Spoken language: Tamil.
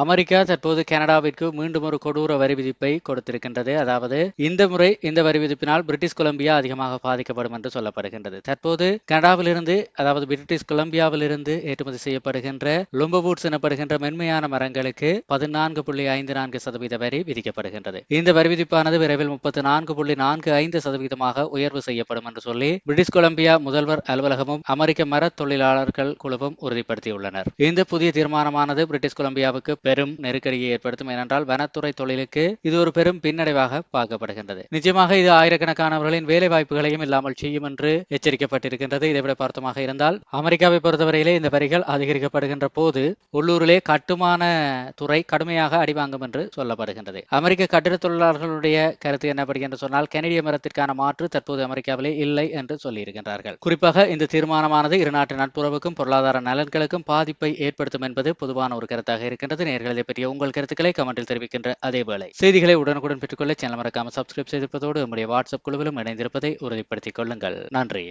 அமெரிக்கா தற்போது கனடாவிற்கு மீண்டும் ஒரு கொடூர வரி விதிப்பை கொடுத்திருக்கின்றது. அதாவது இந்த முறை இந்த வரி விதிப்பினால் பிரிட்டிஷ் கொலம்பியா அதிகமாக பாதிக்கப்படும் என்று சொல்லப்படுகின்றது. தற்போது கனடாவிலிருந்து அதாவது பிரிட்டிஷ் கொலம்பியாவிலிருந்து ஏற்றுமதி செய்யப்படுகின்ற லும்பபூட்ஸ் எனப்படுகின்ற மென்மையான மரங்களுக்கு பதினான்கு புள்ளி ஐந்து நான்கு சதவீத வரி விதிக்கப்படுகின்றது. இந்த வரி விதிப்பானது விரைவில் முப்பத்தி நான்கு புள்ளி நான்கு ஐந்து சதவீதமாக உயர்வு செய்யப்படும் என்று சொல்லி பிரிட்டிஷ் கொலம்பியா முதல்வர் அலுவலகமும் அமெரிக்க மர தொழிலாளர்கள் குழுவும் உறுதிப்படுத்தியுள்ளனர். இந்த புதிய தீர்மானமானது பிரிட்டிஷ் கொலம்பியாவுக்கு பெரும் நெருக்கடியை ஏற்படுத்தும். ஏனென்றால் வனத்துறை தொழிலுக்கு இது ஒரு பெரும் பின்னடைவாக பார்க்கப்படுகின்றது. நிச்சயமாக இது ஆயிரக்கணக்கானவர்களின் வேலை வாய்ப்புகளையும் இல்லாமல் செய்யும் என்று எச்சரிக்கப்பட்டிருக்கின்றது. இதைவிட பார்த்தமாக இருந்தால் அமெரிக்காவை பொறுத்தவரையிலே இந்த வரிகள் அதிகரிக்கப்படுகின்ற போது உள்ளூரிலே கட்டுமான துறை கடுமையாக அடிவாங்கும் என்று சொல்லப்படுகின்றது. அமெரிக்க கட்டிட தொழிலாளர்களுடைய கருத்து என்னப்படுகின்ற சொன்னால் கெனடிய மரத்திற்கான மாற்று தற்போது அமெரிக்காவிலே இல்லை என்று சொல்லியிருக்கின்றார்கள். குறிப்பாக இந்த தீர்மானமானது இரு நாட்டு நட்புறவுக்கும் பொருளாதார நலன்களுக்கும் பாதிப்பை ஏற்படுத்தும் என்பது பொதுவான ஒரு கருத்தாக இருக்கின்றது. நேர்கள் இதை பற்றிய உங்கள் கருத்துக்களை கமெண்டில் தெரிவிக்கின்ற அதேவேளை. செய்திகளை உடனுக்குடன் பெற்றுக்கொள்ள சேனல் மறக்காமல் சப்ஸ்கிரைப் செய்திருப்பதோடு நம்முடைய வாட்ஸ்அப் குழுவிலும் இணைந்திருப்பதை உறுதிப்படுத்திக் கொள்ளுங்கள். நன்றி.